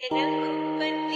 En algún momento.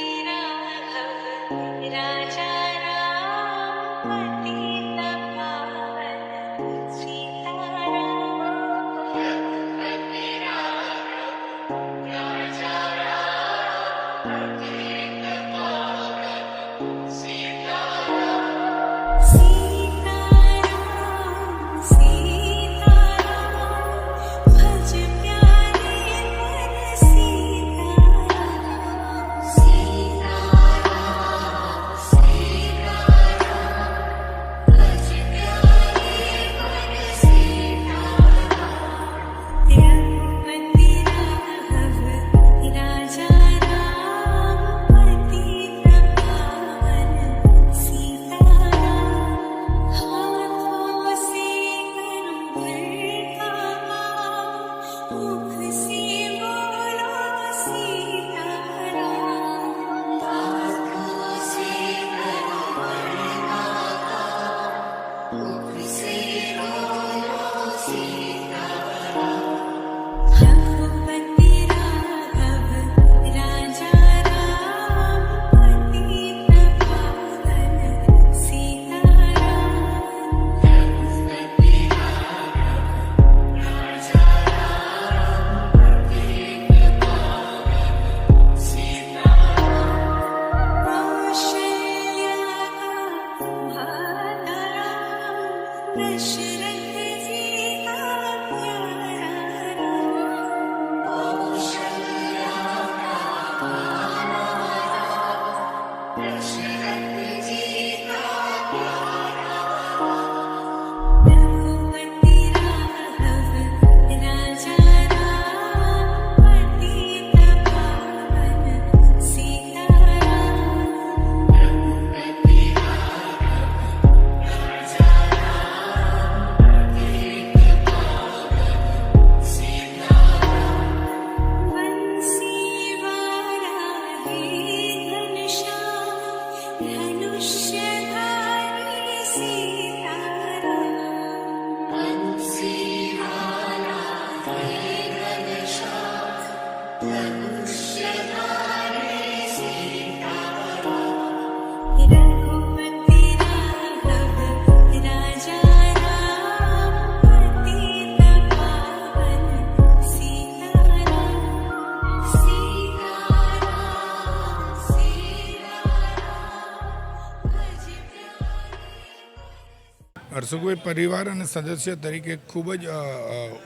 Harshubhai પરિવાર અને સદસ્ય તરીકે ખૂબ જ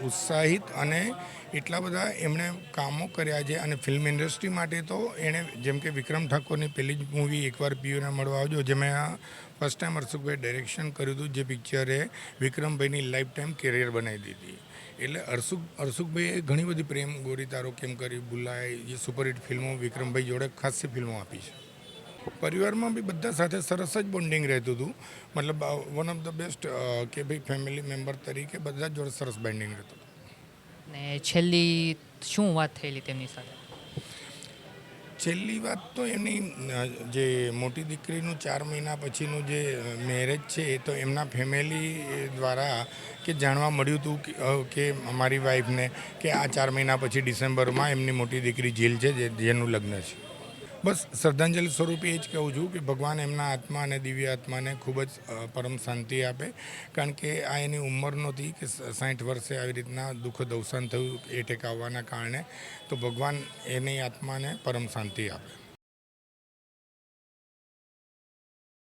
ઉત્સાહિત અને એટલા બધા એમણે કામો કર્યા છે અને ફિલ્મ ઇન્ડસ્ટ્રી માટે તો એણે, જેમ કે વિક્રમ ઠાકોરની પહેલી જ મૂવી એકવાર પીયુને મળવા આવજો જેમાં ફર્સ્ટ ટાઈમ હર્ષુભાઈ ડાયરેક્શન કર્યું હતું, જે પિક્ચરે વિક્રમભાઈની લાઈફ ટાઈમ કેરિયર બનાવી દીધી. એટલે હર્ષુક હર્ષુકભાઈએ ઘણી બધી પ્રેમ ગોરી તારો કેમ કરી બુલાય જે સુપરહિટ ફિલ્મો વિક્રમભાઈ જોડે ખાસી ફિલ્મો આપી છે. પરિવારમાં બી બધા સાથે સરસ જ બોન્ડિંગ રહેતું હતું. મતલબ વન ઓફ ધ બેસ્ટ કે ભાઈ ફેમિલી મેમ્બર તરીકે બધા જોડે સરસ બોન્ડિંગ રહેતું હતું. ને છેલ્લી શું વાત થયેલી તેમની સાથે? છેલ્લી વાત તો એમની જે મોટી દીકરીનું ચાર મહિના પછીનું જે મેરેજ છે એ તો એમના ફેમિલી દ્વારા કે જાણવા મળ્યું હતું કે, મારી અમારી વાઈફને કે આ ચાર મહિના પછી ડિસેમ્બરમાં એમની મોટી દીકરી જેલ છે જેનું લગ્ન છે. બસ શ્રદ્ધાંજલિ સ્વરૂપે એ જ કહું છું કે ભગવાન એમના આત્મા અને દિવ્ય આત્માને ખૂબ જ પરમ શાંતિ આપે. કારણ કે આ એની ઉંમર નહોતી કે સાઠ વર્ષે આવી રીતના દુઃખદ અવસાન થયું, એ ટેકાવવાના કારણે, તો ભગવાન એની આત્માને પરમ શાંતિ આપે.